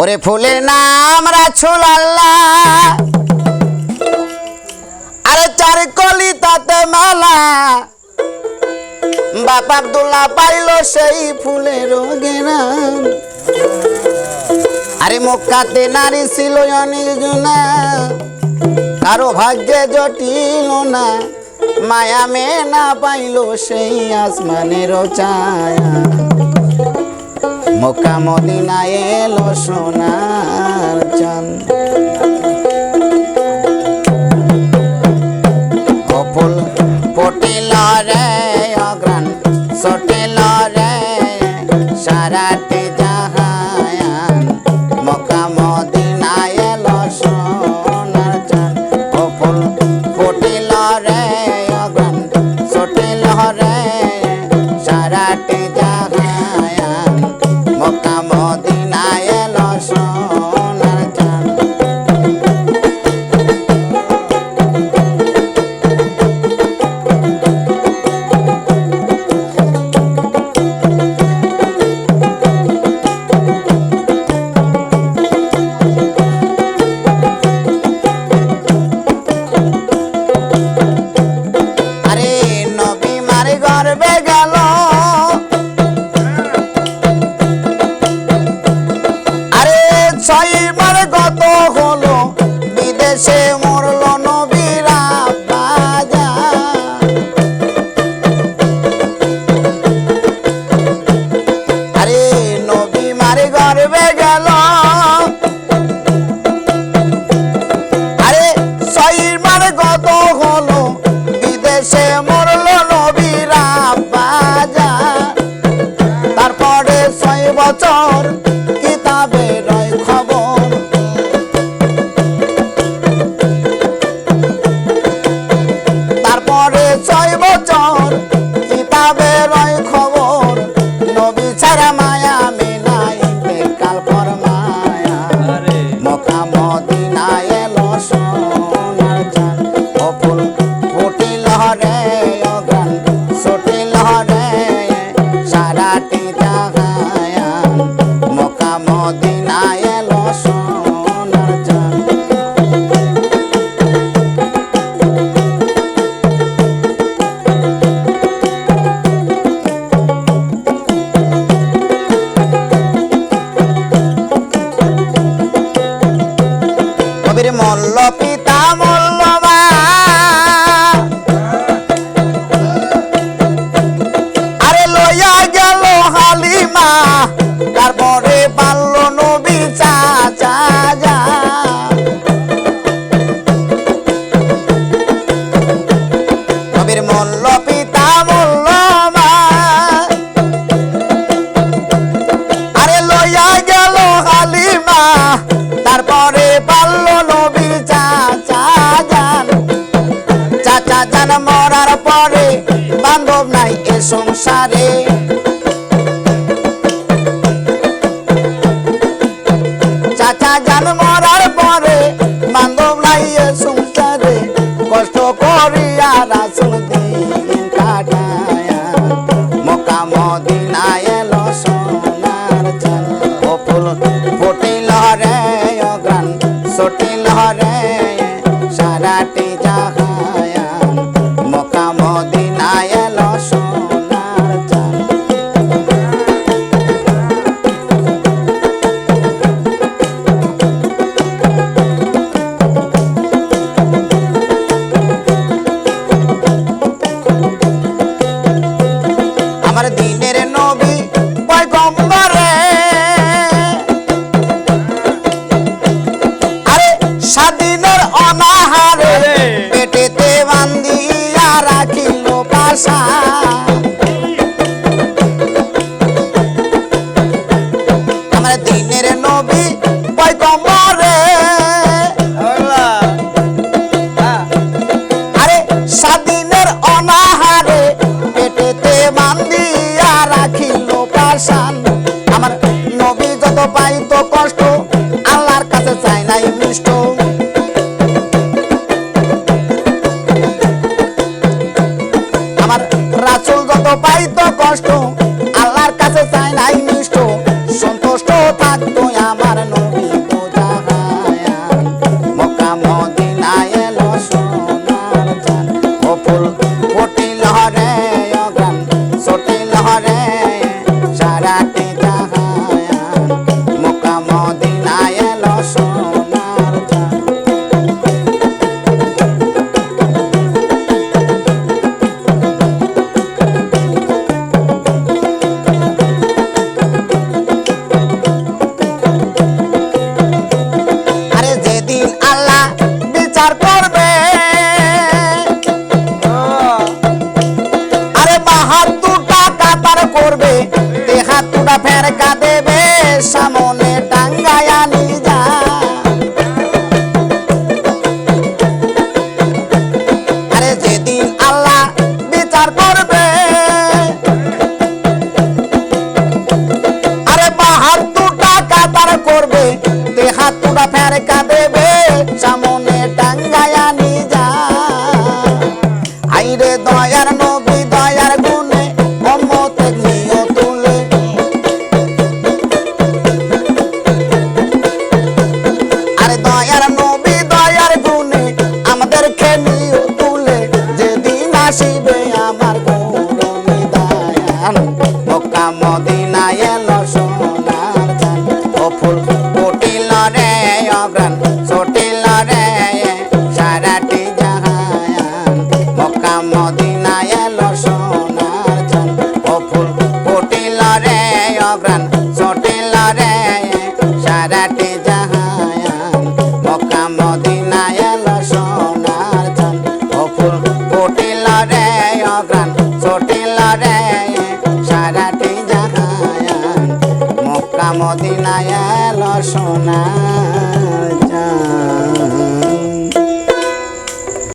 ওরে ফুলে না আমরা আল্লাহ আরে চার কলি তাতে মালা। বাপ আব্দুল্লাহ পাইলো সেই ফুলের গেরাম। আরে মক্কাতে নারী ছিল অনেক জুনা কারও ভাগ্যে জটিল না। মায়া মে না পাইলো সেই আসমানের ছায়া। মোকামদিনায় এলো সোনার চান গত হলো? বিদেশে মরল নবীরা বাজা আরে নবী মারে গর্বে গেল। আরে শহীদ মার গত হলো? বিদেশে মরল নবীরা বাজা তারপরে ছয় বছর সন্তান মরার পরে বান্ধব নাই এ সংসারে। চাচা জান মরার শান আমার নবী যত পাই তো কষ্ট, আল্লাহর কাছে চাই নাই মিষ্ট। আমার রাসুল যত পাই তো কষ্ট মক্কা মদিনায় এলো সোনার চান ও ফুল ফুটিল রে অগ্রান ছটিল রে সারাটি জাহায়ান। মক্কা মদিনায় এলো সোনার চান ও ফুল ফুটিল রে অগ্রান ছটিল রে সারাটি জাহায়ান। মক্কা মদিনায় এলো সোনার চান ও ফুল ফুটিল রে অগ্রান ছটিল রে মদিনায় এলো সোনার